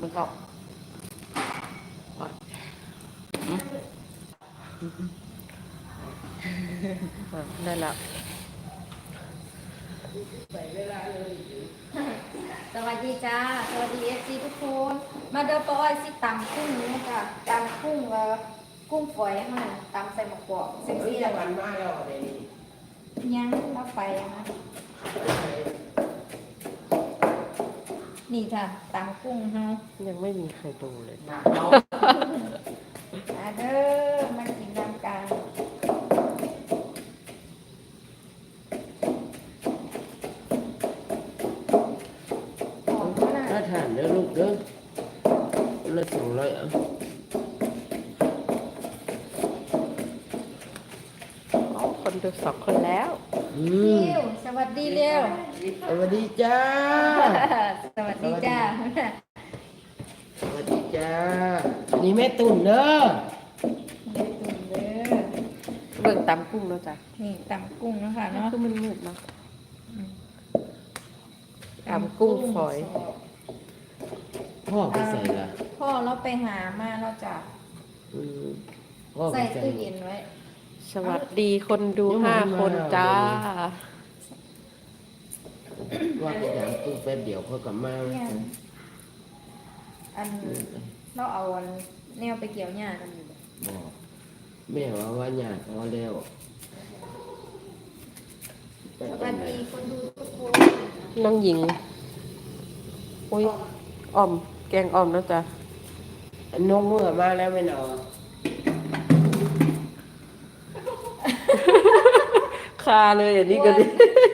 มันก็อะได้แล้วสวัสดีจ้า สวัสดีเอฟซีทุกคน มาเดินปอ้อยสิตำกุ้งนี่จ้ะตำกุ้งเอ่อกุ้งฝอยให้มันตำใส่หมะกอกเซ็กเฮ้ยซี่จะแล้ววันมาแล้วอะไรนี่ยังรับไปอะนะ นี่จ้ะตำกุ้งเฮายังไม่มีใครดูเลยหนักเนาะมาเด้อมากินน้ำกันหอมขนาดถ้าทานเด้อลูกเด้อละสองร้อยอะอ๋อคนดูสองคนแล้วอืม เร็วสวัสดีเร็ว สวัสดีจ้า สวัสดีจ้า สวัสดีจ้าอันนี่แม่ตุ่นเด้อเด้อตุ่มเด้อเบิ่งตำกุ้งแล้วจ้ะนี่ตำกุ้งเนาะคะเนาะคือมันมืดเนาะตำกุ้งฝอย พ่อไปใส่ละพ่อเราไปหามาเราจะอืมพ่อไปใส่ใส่ตู้เย็นไว้ สวัสดีคนดูยังไม่ห้ามาคนจ้า ว่าไปถามตู้แป๊บเดียวเขากลับมาเนี่ยอันเราเอาอันแนวไปเกี่ยวหญ้ากันอยู่บอกแม่ว่าว่าหยาดพอแล้วสวัสดีคนดูทุกคนน้องหญิงอุ้ยอ่อม แกงอ่อมแล้วจ้ะนกเมื่อมาแล้วไม่นอนคาเลยอันนี้ก็ดีถ่ายทอดสดนั้นน่ะอื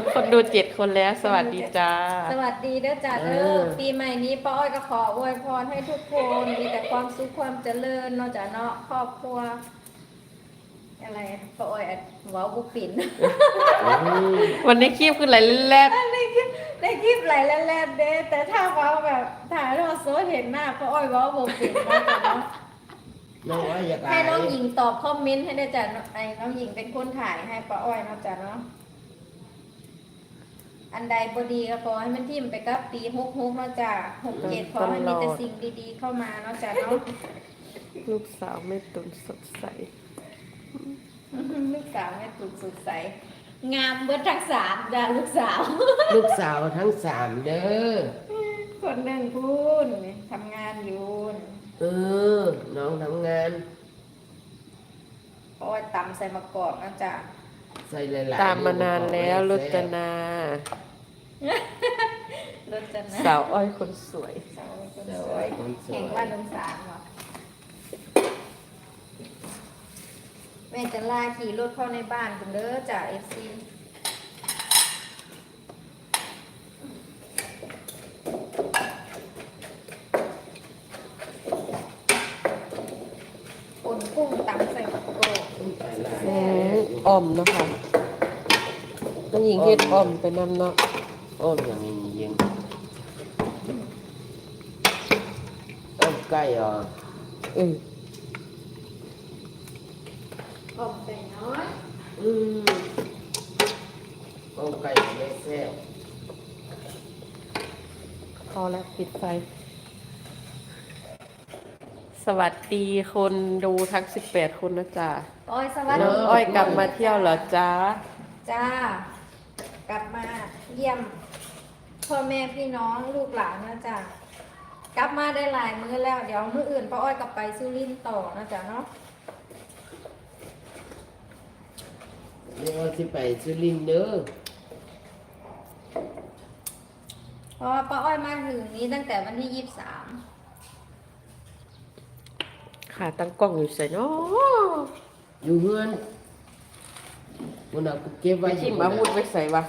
มคนดูเจ็ดคนแล้ว สวัสดีจ้า สวัสดีเด้อจ้าเด้เอออปีใหม่นี้ป้าอ้อยก็ขออวยพรให้ทุกคนมีแต่ความสุขความเจริญเนาะจ้ะเนาะครอบครัว อะไรป้าอ้อยอะเว้าบุปิ่นอืมวันนี้คีบขึ้นไหลแรกได้คลิปได้คลิปไหลแล่นๆเด้แต่ถ้าเว้าแบบถ่ายทอดสดเห็นหน้าป้าอ้อยเว้าบุปิ่นเนาะจ้ะเนาะน้องว่าอยากให้น้องหญิงตอบคอมเมนต์ให้ได้จ้ะไอ้น้องหญิงเป็นคนถ่ายให้ป้าอ้อยเนาะจ้ะเนาะ อันใดบดีก็ขอให้มันทิ่มไปกับปีหกหกเนาะจ้ะหกเจ็ดขอให้มีแต่สิ่งดีๆเข้ามาเนาะจ้ะเนาะลูกสาวไม่ตุนสดใส ลูกสาวแม่ตุกสุดใส งามเบิดทั้งสามจ้ะลูกสาว ลูกสาวทั้งสามเด้อ คนหนึ่งพูนทำงานอยู่เออ น้องทำงานเพราะว่าตำใส่มะกอกนะจ๊ะใส่หลายๆตามมานานแล้วรจนา รถจะนะสาวอ้อยคนสวย สาวคนสวยแข่งว่าน้องสามเหรอแม่จะลาขี่รถเข้าในบ้านคุณเด้อจ้ะเอฟซีปนกุ้งตำใส่มะกอกใส่หลายอืมอ่อมเนาะคะน้องหญิงเฮ็ดอ่อมไปนำเนาะ โอ้ยอย่างนี้ยิงต้มไก่เหรอเอออมไก่น้อยอืมต้มไก่ไม่แซ่บพอแล้วปิดไฟ สวัสดีคนดูทั้งสิบแปดคนนะจ๊ะอ้อยสวัสน้องดีอ้อยกลับมาเที่ยวเหรอจ๊ะ จ้า กลับมาเยี่ยม พ่อแม่พี่น้องลูกหลานนะจ๊ะกลับมาได้หลายมื้อแล้ว เดี๋ยวมื้ออื่นป้าอ้อยกลับไปสุรินทร์ต่อนะจ๊ะเนาะเรียกว่าสิไปสุรินทร์เด้อเพราะว่าป้าอ้อยมาถึงนี้ตั้งแต่วันที่ยี่สิบสามขาตั้งกล้องอยู่ใส่เนาะอยู่เฮือนวันนั้นกูเก็บไปไว้ชิมอาวุธไว้ใส่วะ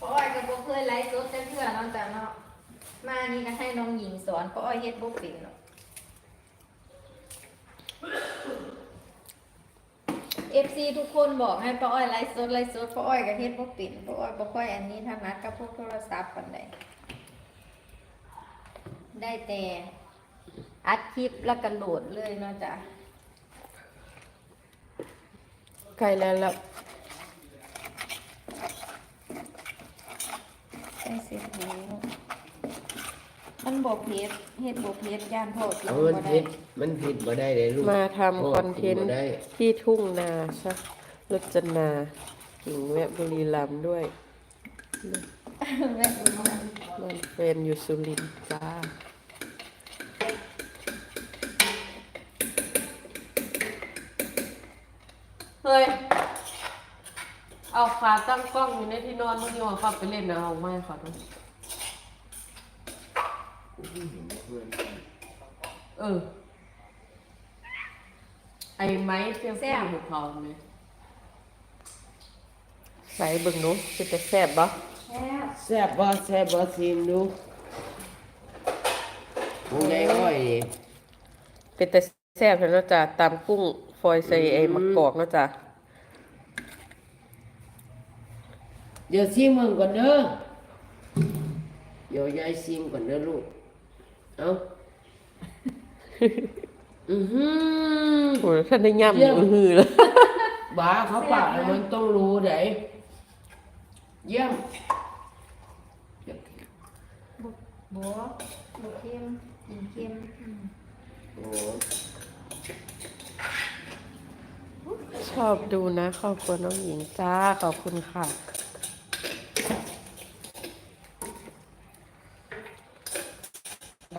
ป้าอ้อยก็บ่เคย ไลฟ์สดแต่เพื่อนเนาะจ๊ะเนาะมานี่ก็ให้น้องหญิงสอนป้าะอ้อยเฮ็ดบ่เป็นเนาะเอฟซีทุกคนบอกให้ป้าอ้อยไลฟ์สดไลฟ์สดป้าอ้อยกับเฮ็ดบ่ปิ่นป้าอ้อยบ่ค่อยอันนี้ถนัดกับพวกโทรศัพท์ปานใดได้แต่อัดคลิปแล้วก็โหลดเลยเนาะจ้ะกล้แล้วแล้ว ใส่เสร็จแล้วมันบวเพชรเฮ็ดบวเพชรย่านพ่อกินเอาบ่มันได้ผิดมันผิดบ่ได้เลยลูกมาทำคอนเทนต์บ่ได้ที่ทุ่งนาใช่รจนากิ่งแวะบุรีรัมย์ด้วยแม่ดูนะมันเฟนอยู่สุรินทร์จ้าเฮ้ย เอาขาตั้งกล้องอยู่ในที่นอนมึงอยู่ขับไปเล่นนะเอาไม่ขอโทษเออ ไอ้ไม้เสียงแซ่บของเขาเนี่ยใส่เบิ่งหนูจะจะแซ่บบ่แซ่บแซ่บบ่แซ่บบ่ซิมดูผู้ใหญ่อ้อยนี่เป็นแต่แซ่บแล้วเนาะจ้ะตามกุ้งฟอยใส่ไอ้มะกอกเนาะจ้ะ เดี๋ยวซิมมึงก่อนเด้อเดี๋ยวยายซิมก่อนเด้อลูก เอาอือหือโอ้ยท่านได้ย่ำเยี่ยมมือหือแล้วบ้าเขาปากมันต้องรู้เด้เยี่ยมบุบัวบุเค็มกินเค็มอืมโอ้ชอบดูนะครอบครัวน้องหญิงจ้า ขอบคุณค่ะ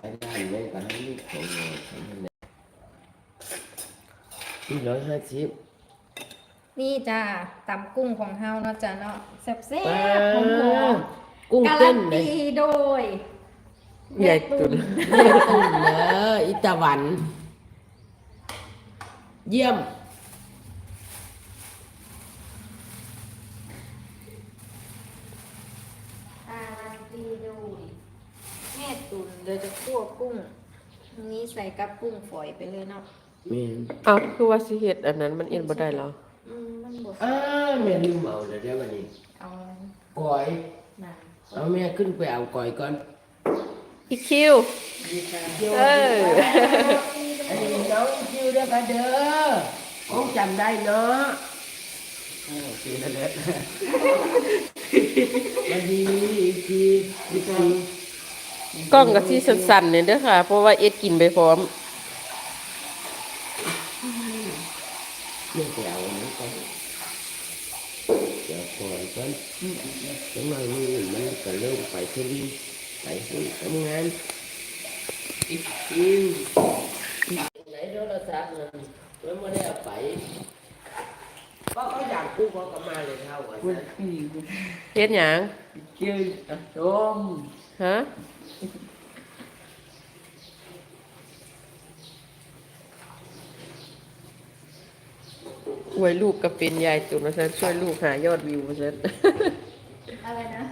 ไปได้ไม่ไปให้ลูกของเราทำนั่นแหละ ที่ร้อยห้าสิบนี่จ้าตำกุ้งของเฮาเนาะจ้ะเนาะแซ่บปลาๆหอมกุ้งๆการัเต้นนเลยตีโดยใหญ่ตุนตุ้มเนอะอิตาวัน เยี่ยม การันตีโดยแม่ตุนเดี๋ยวจะคั่วกุ้งอันนี้ใส่กับกุ้งฝอยไปเลยเนาะ แม่นเอาคือว่าสิเฮ็ดอันนั้นมันเอ็นบ่ได้แล้วอืมมันบดอ้าแม่ลืมเอาเลยเดี๋ยววันนี้เอาก่อย หนังเอาแม่ขึ้นไปเอาก่อยก่อนอีคิว เออ อันนี้น้องคิวเด้อค่ะเด้อคงจำได้เนาะโอ้คิวนั่นแหละมาดีอีกทีอีกทีกล้องกับที่สั่นๆเนี่ยเด้อค่ะ เพราะว่าเอ็ดกินไปพร้อม ไม่ไปเอาอันนั้นก่อนเดี๋ยวก่อยก่อนจังหวะนี้มันก็เริ่มไปที่นี่ไปที่ทำงา อีกทีไหนโทรศัพท์นั่นแล้วไม่ได้เอาไปก็เขาอยากกู้เขาก็มาเลยเท่ากันนะเฮ็ดหยังชื่อชมฮะอวยลูกก็เป็นยายตุนว่าซั่นช่วยลูกหายอดวิวว่าซั่นอะไรนะ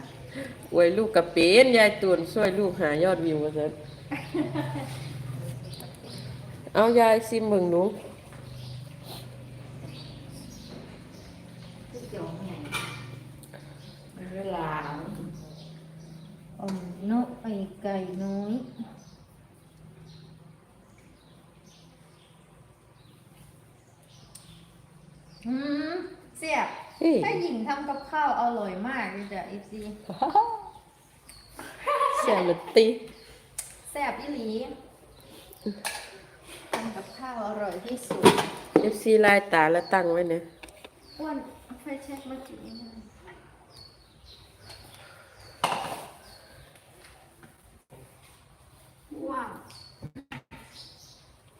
อวยลูกก็เป็นยายตุนช่วยลูกหายอดวิวว่าซั่นเอายายซิมเบิ่งหนูก๋วยเตี๋ยวใหญ่เวลาอมนกไอไก่น้อยอืมเสียบ เฮ้ย ถ้าหญิงทำกับข้าวอร่อยมากเลยจ้ะอีซีเสียลติแซ่บอีหลีทำกับข้าวอร่อยที่สุด FC ลายตาแล้วตั้งไว้เนี่ยอ้วนเอาไฟแช็กมาจุดนี้หน่อยว้าว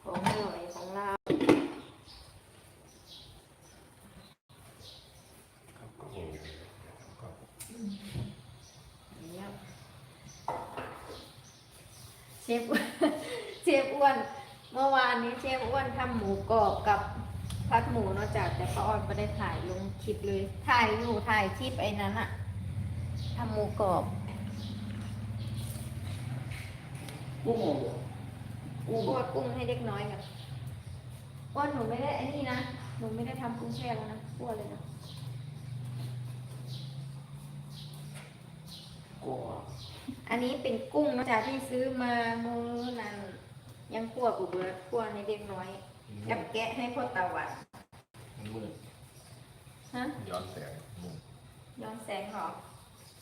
ของอร่อยของเราเนี่ยเช ฟเชฟอ้วน เมื่อวานนี้เชฟอ้วนทำหมูกรอบกับพัดหมูเนอกจากแต่ป้าออนไม่ได้ถ่ายลงคลิปเลย ถ่ายอยู่ถ่ายคลิปไอ้นั้นอะทำหมูกรอบกุ้งกุ้งคั่วกุ้งให้เด็กน้อยกันอ้วนหนูไม่ได้ไอ้นี่นะ หนูไม่ได้ทำกุ้งแช่แล้วนะคั่วเลยนะ กัว อันนี้เป็นกุ้งเนอกจากที่ซื้อมามื้อนั้นยังคั่วกูเบิร์ดคั่วในเด็กน้อยกับแกะให้พ่อตาหวันมือฮะย้อนแสงมุมย้อนแสงเหรอ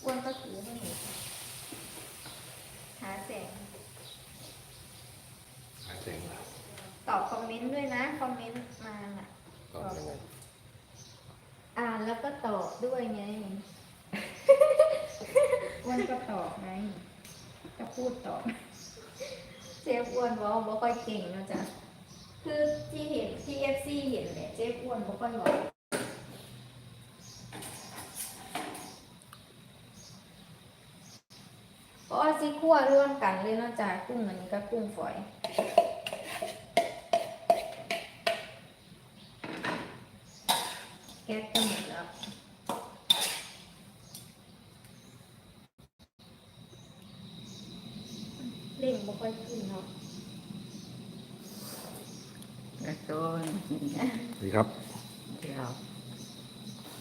อ้วนก็ถือให้หนูหาแสง หาแสงหลักตอบคอมเมนต์ด้วยนะคอมเมนต์มาน่ะก็ยังไงอ่านแล้วก็ตอบด้วยไง อ้วนก็ตอบไงก็พูดตอบเจฟอ้วนบอกว่าบ่ค่อยเก่งนะจ๊ะคือที่เห็นที่เอฟซีเห็นเนี่ยเจฟอ้วนบ่ค่อยบอกเพราะว่าซีคั่วร่วมกันเลยเนาะจ๊ะกุ้งอันนี้ก็กุ้งฝอยแก๊สก็หมดแล้ว เล่งบ่ค่อยขึ้นเนาะกระต้นดีครับ เดี๋ยว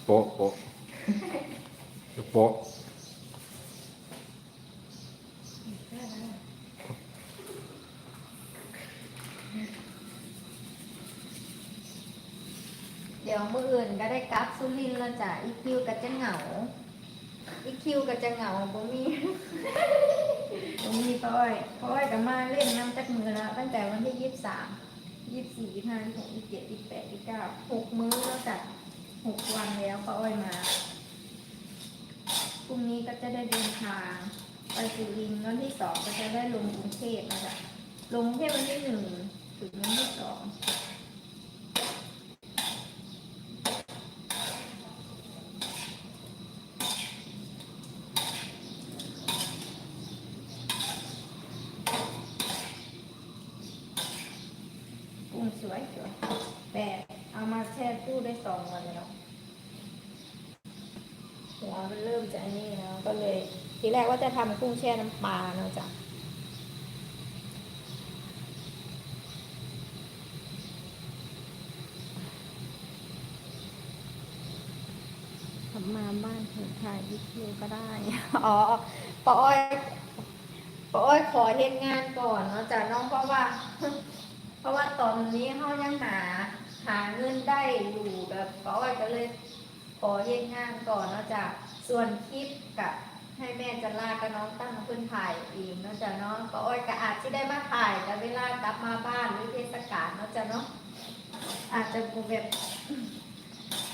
โป๊ะโป๊ะโป๊ะเดี๋ยวมืออื่นก็ได้กลับสุรินทร์แล้วจ้ะอีคิวก็จะเหงาอีคิวก็จะเหงาบ่มี บ่มีป้าอ้อยป้าอ้อยก็มาเล่นน้ำจักมือแล้ว ตั้งแต่วันที่ยี่สิบสามยี่สิบสี่ยี่สิบห้ายี่สิบหกยี่สิบเจ็ดยี่สิบแปดยี่สิบเก้าหกมื้อแล้วจ้ะหกวันแล้วป้าอ้อยมาพรุ่งนี้ก็จะได้เดินทาง ไปสุรินทร์วันที่สองก็จะได้ลงกรุงเทพนะจ๊ะลงกรุงเทพวันที่หนึ่งถึงวันที่สองสวยสวยแต่เอามาแช่ตู้ได้สองวันแล้วหัวมันเริ่มจะอันนี่แล้วก็เลย ทีแรกว่า จะทำกุ้งแช่น้ำปลาเนาะจ้ะทำมาบ้านถึงถ่ายวิดีโอก็ได้ อ๋อปาอ้อยปาอ้อยขอเฮ็ดงานก่อนเนาะจ้ะน้องเพราะว่า เพราะว่าตอนนี้เขายังหา หาเงินได้อยู่แบบป้าอ้อยก็เลย ขอเฮ็ดงานก่อนเนาะจ้ะส่วนคลิปกับ ให้แม่จะลากับน้องตั้งเพื่อนถ่ายเองเนาะจ้ะเนาะป้าอ้อยก็อาจจะได้มาถ่ายแต่เวลากลับมาบ้านหรือเทศกาลเนาะจ้ะเนาะอาจจะแบบ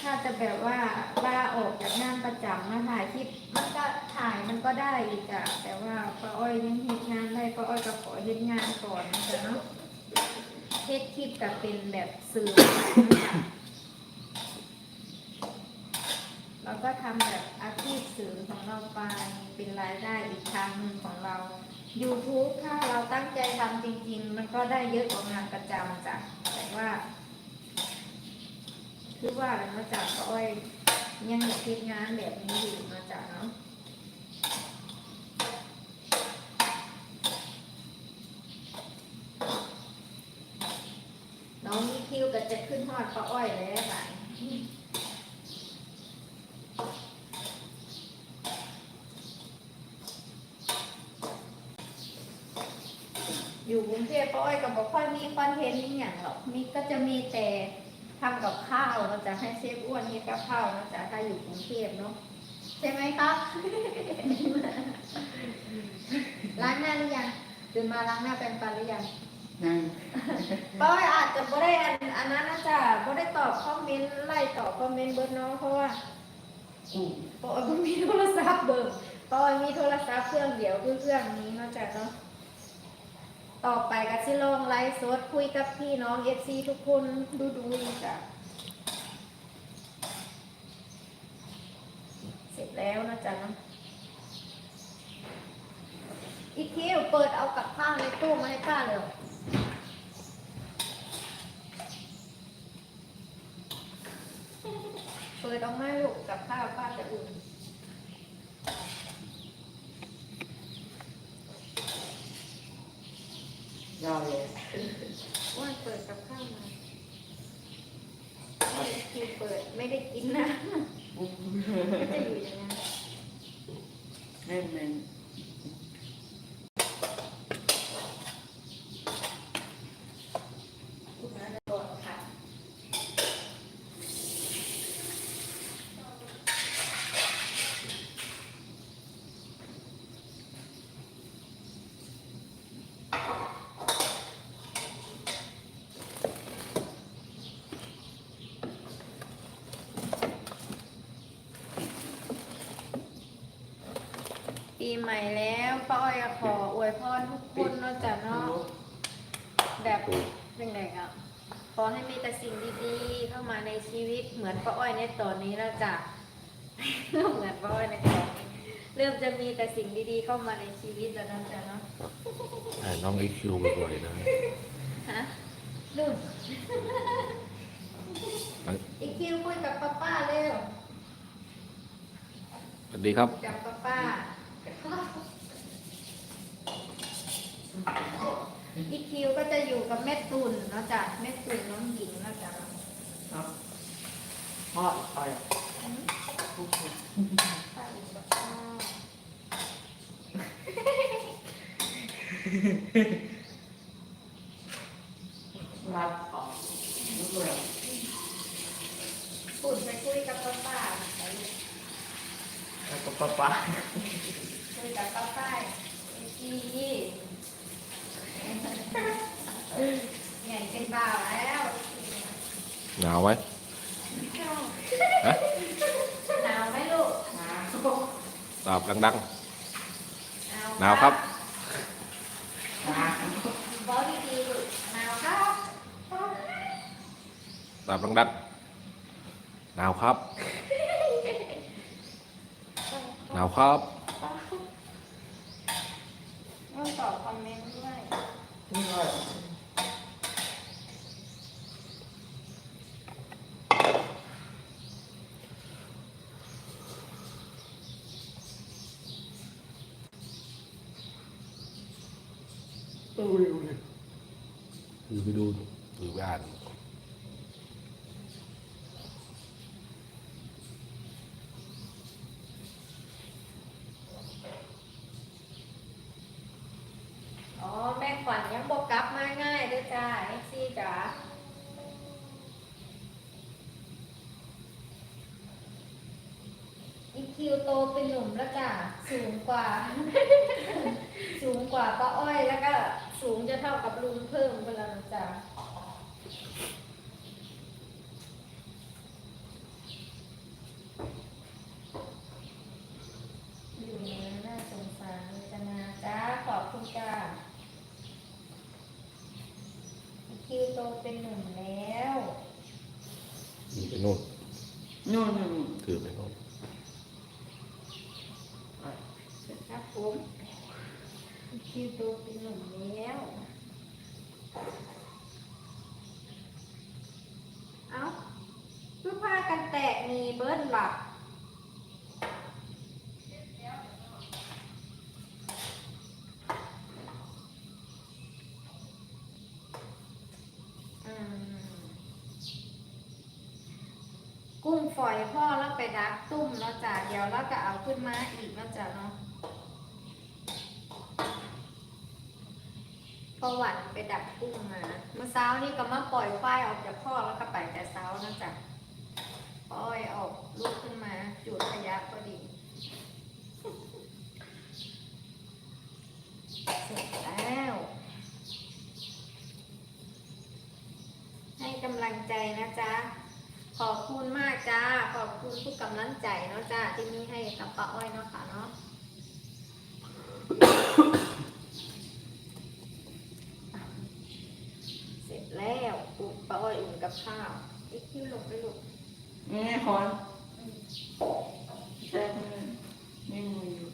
ถ้าจะแบบว่าลาออกจากงานประจำมาถ่ายคลิปมันก็ถ่ายมันก็ได้อีกอะแต่ว่าป้าอ้อยยังเฮ็ดงานได้ป้าอ้อยก็ขอเฮ็ดงานก่อนนะจ้ะเนาะเทศคลิปกับเป็นแบบสื่อ เราก็ทำแบบอาชีพสื่อของเราไปเป็นรายได้อีกทางหนึ่งของเรา YouTube ถ้าเราตั้งใจทำจริง ๆ มันก็ได้เยอะกว่างานประจำจ้ะแต่ว่าคือว่าแล้วมาจากก็อ้อยยังคิดงานแบบนี้อยู่มาจากเนาะน้องมีคิวก็จะขึ้นฮอดป้าอ้อยเลยหลายอยู่กรุงเทพป้าอ้อยก็บอก ค่อยมีคอนเทนต์นี่อย่างหรอกมีก็จะมีแต่ทำกับข้าวเราจะให้เชฟอ้วนเฮ็ดกับข้าวนะจ๊ะถ้าอยู่กรุงเทพเนาะใช่ไหมครับล้างหน้าหรือยังตื่นมาล้างหน้าแปรงฟันหรือยังนั่งป้อยอาจจะไม่ได้อันอันนั้นนะจ๊ะไม่ได้ตอบคอมเมนต์ไล่ตอบคอมเมนต์เบิร์ดน้องเพราะว่าป้อยบ่มีโทรศัพท์เบิร์ดป้อยมีโทรศัพท์เครื่องเดียวคือเครื่องนี้เนาะจ๊ะเนาะ ต่อไปก็สิลงไลฟ์สดคุยกับพี่น้องเอฟซีทุกคนดูดูจ้ะเสร็จแล้วนะจ๊ะนะอีกทีเปิดเอากับข้าวในตู้มาให้ป้าเลยเปิดออกมาลูกกับข้าวป้าจะอุ่น รอเลยว่าเปิดกับข้าวมาไม่ได้คิวเปิดไม่ได้กินนะก็จะอยู่อย่างนั้นนั่นมัน ปี ใหม่แล้วป้าอ้อยก็ขออวยพรทุกคนเนาะจ้ะเนาะแบบเป็นไงครับขอให้มีแต่สิ่งดีๆ เข้ามาในชีวิตเหมือนป้าอ้อยในตอนนี้แล้วจ้ะ เหมือนป้าอ้อยในตอนนี้เริ่มจะมีแต่สิ่งดีๆ เข้ามาในชีวิตแล้วนะจ๊ะเนาะให้น้องอีคิวบ่อยๆนะฮะลูกเอ้ยอีคิวคุยกับป้าป้าเร็วสวัสดีครับ กับป้าป้า อีคิวก็จะอยู่กับแม่ตุ่นเนาะจ้ะแม่ตุ่นน้องหญิงเนาะจ้ะครับพ่อคอยทุกคนป้าอยู่กับป้ารับออกลูกเลยตุ่นไปคุยกับป้าป้าไปแล้วก็ป้าป้าคุยกับป้า ป้าอีคีใหญ่เป็นบ่าวแล้วหนาวไหมฮะหนาวไหมลูกมาตอบดังหนาวครับมาบอกดีๆลูกหนาวครับๆตอบดังๆหนาวครับหนาวครับ ต้องตอบคอมเมนต์ด้วยนี่เลยถือไปดูถือไปอ่าน อ๋อแม่ขวัญยังบอกกลับมาง่ายด้วยจ้าเอ็กซี่จ๋าอี คิวโตเป็นหนุ่มแล้วจ้ะสูงกว่า สูงกว่าป้าอ้อยแล้วก็สูงจะเท่ากับลุงเพิ่มไปแล้วนะจ้ะอยู่ในน่าสงสารเลยจ้ะนาจ้าขอบคุณจ้าอีคิวโตเป็นหนุ่มแล้วถือไปโน่นนู่นนู่นถือไปโน่น ครับผมอีคิวโตเป็นหนุ่มแล้ว เอ้าคือผ้ากันแตก มีเบิ้ลหลับอืมกุ้งฝอยพ่อแล้วไปดักตุ้มแล้วจ้ะเดี๋ยวเราก็เอาขึ้นมาอีกแล้วจ้ะเนาะพอหวันไปดักกุ้งมา เมื่อเช้านี่ก็มาปล่อยควายออกจากพ่อแล้วก็ไปแต่เช้านะจ๊ะ ปล่อยออกลูกขึ้นมาจุดขยะพอดีเสร็จแล้ว ให้กำลังใจนะจ๊ะ ขอบคุณมากจ้า ขอบคุณทุกกำลังใจเนาะจ้าที่มีให้กับป้าอ้อยเนาะค่ะเนาะเสร็จแล้วปุ๊บป้าอ้อยอุ่นกับข้าวอีกคิวลงไปลูก นี่คนเซ็นนี่มืออยู่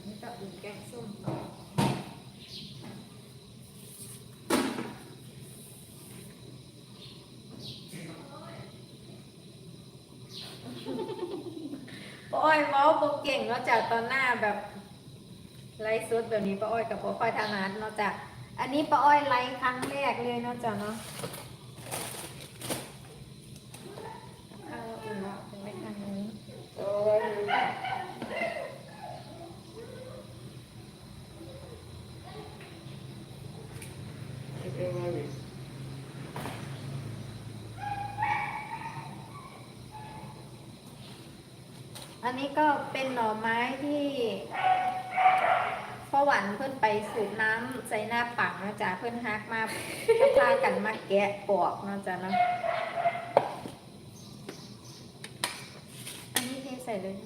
นนี้ก็อุ่นแกงส้มอป้าอ้อยเมาส์โปเก่งเนาะจากตอนหน้าแบบไลฟ์สดแบบนี้ป้าอ้อยกับพ่อค่อยทางนั้นเนาะจาก อันนี้ป้าอ้อยไลฟ์ครั้งแรกเลยเนาะจ้ะเนาะเอาอุ่นแล้วเป็นไม่ทางนี้ โอ้ยไม่เป็นไร อันนี้ก็เป็น หน่อไม้ที่พ่อหวันเพิ่นไปสูบน้ำใส่หน้าปังนะจ๊ะเพิ่นฮักมาก็พากันมาแกะปอกนะจ๊ะเนาะอันนี้เทใส่เลย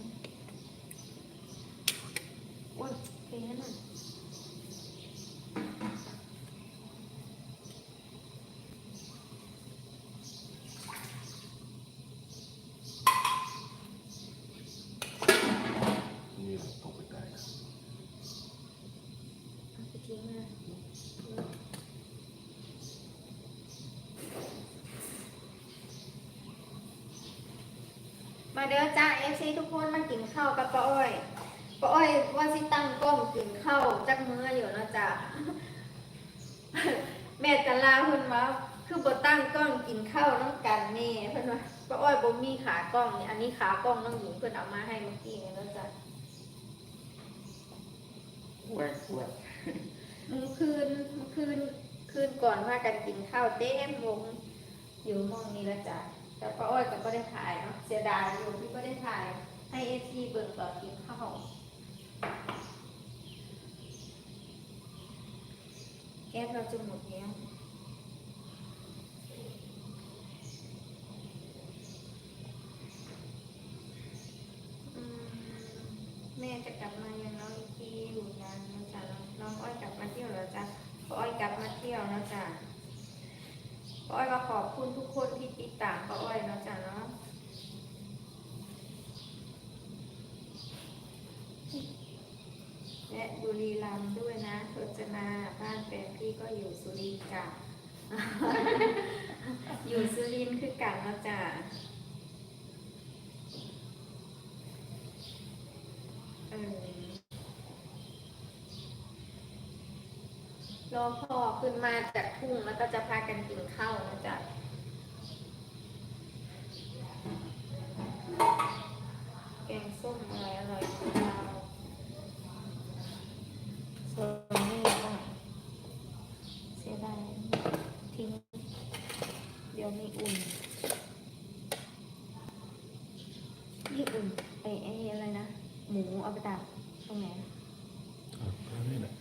มาเด้อจ้าเอฟซีทุกคนมากิน ข้าวกับป้าอ้อยป้าอ้อยว่าสิตั้งกล้องกินข้าวจักมื้ออยู่เนาะจ้าแม่จันลาเพิ่นมาคือบ่ตั้งกล้องกินข้าวน้ำกันแนี่เพิ่นว่าป้าอ้อยบ่มีขากล้องนี่อันนี้ขากล้องน้องหญิงเพิ่นเอามาให้เมื่อกี้นี่เนาะจ้าปวดปวดเมื่อคืนเมื่อคืนคืนก่อนว่ากันกินข้าวเต็มวงอยู่ห้องนี้แล้วจ้ะแต่ป้าอ้อยก็ไม่ได้ถ่ายเนาะเสียดายอยู่ที่ไม่ได้ถ่าย ให้เอทีเบิ่งตอนกินข้าวแก๊สเราจะหมดแล้วแม่จะกลับมายังน้องอีกทีอยู่ยังนะจ๊ะน้ององอ้อยกลับมาเที่ยวแล้วจ้ะป้อ้อยกลับมาเที่ยวนะจ๊ะป้อ้อยก็ขอบคุณทุกคนที่ติดตามป้าอ้อยนะจ๊ะเนาะ และบุรีรัมย์ด้วยนะโฆษณาบ้านแฟนพี่ก็อยู่สุรินทร์จ้ะอยู่สุรินทร์คือกันนะจ๊ะเออรอพ่อขึ้นมาจากทุ่งแล้วก็จะพากันกินข้าวนะจ๊ะแกงส้มอะไรอร่อยของเราส่วนนี้ก็เสียดายทิ้ง เดี๋ยว ไม่อุ่นไม่อุ่นไอ้ไอ้อะไรนะ หมูเอาไปตากตรงไหนนี่แหละ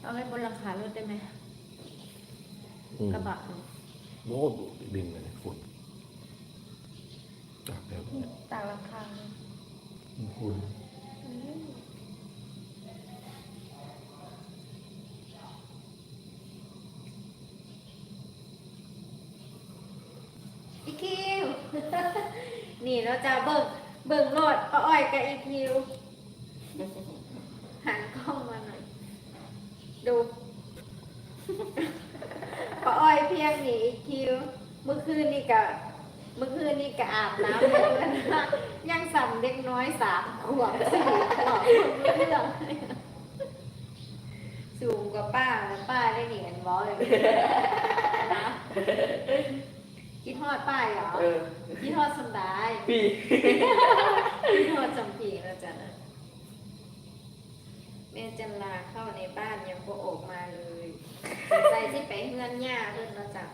เอาไว้บนหลังคารถได้ไหมอืมกระบะเนอะโน้ตบินเลยฝุ่นจับแล้วตากหลังคาเลยฝุ่น อืมอีคิว เราจะเบิ่งเบิ่งโลดป้าอ้อยกับอีคิวหันกล้องมาหน่อย ดูป้าอ้อยเพียงหนีอีคิว เมื่อคืนนี่กะเมื่อคืนนี่กะอาบน้ำเลยนะยังสั่เด็กน้อยสามขวบสี่ขวบเรื่องสูงกว่าป้าแล้วป้าได้เหรียญบอเลยนะ คิดทอดป้าเหรอเออคิดทอดสำได้ปีคิดทอดจำปีแล้วจ้ะนะแม่จันลาเข้าในบ้านยังบ่ออกมาเลยสงสัยที่ไปเฮือนย่าเพิ่นมาจับ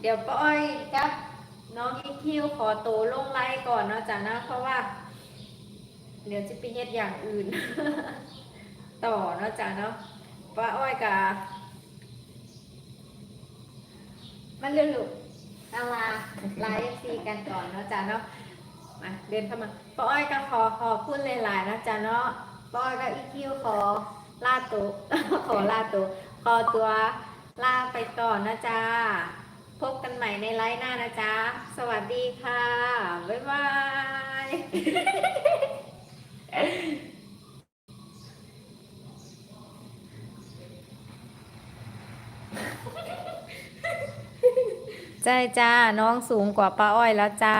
เดี๋ยวป้าอ้อยกับน้องอีคิวขอตัวลงไลน์ก่อนเนาะจ้ะนะเพราะว่า เดี๋ยวจะไปเฮ็ดอย่างอื่น ต่อเนาะจ้ะเนาะป้าอ้อยกับมันเรื่องลูกอาลาไลฟ์ซีกันก่อนเนาะจ้ะเนาะมาเดินเข้ามาป้าอ้อยก็ขอขอพูดหลายๆนะจ๊ะเนาะป้าอ้อยก็อีคิวขอลาตัวขอลาตัวขอตัวลาไปก่อนนะจ๊ะพบกันใหม่ในไลฟ์หน้านะจ๊ะ สวัสดีค่ะ บ๊ายบาย ใช่จ้า น้องสูงกว่าป้าอ้อยแล้วจ้า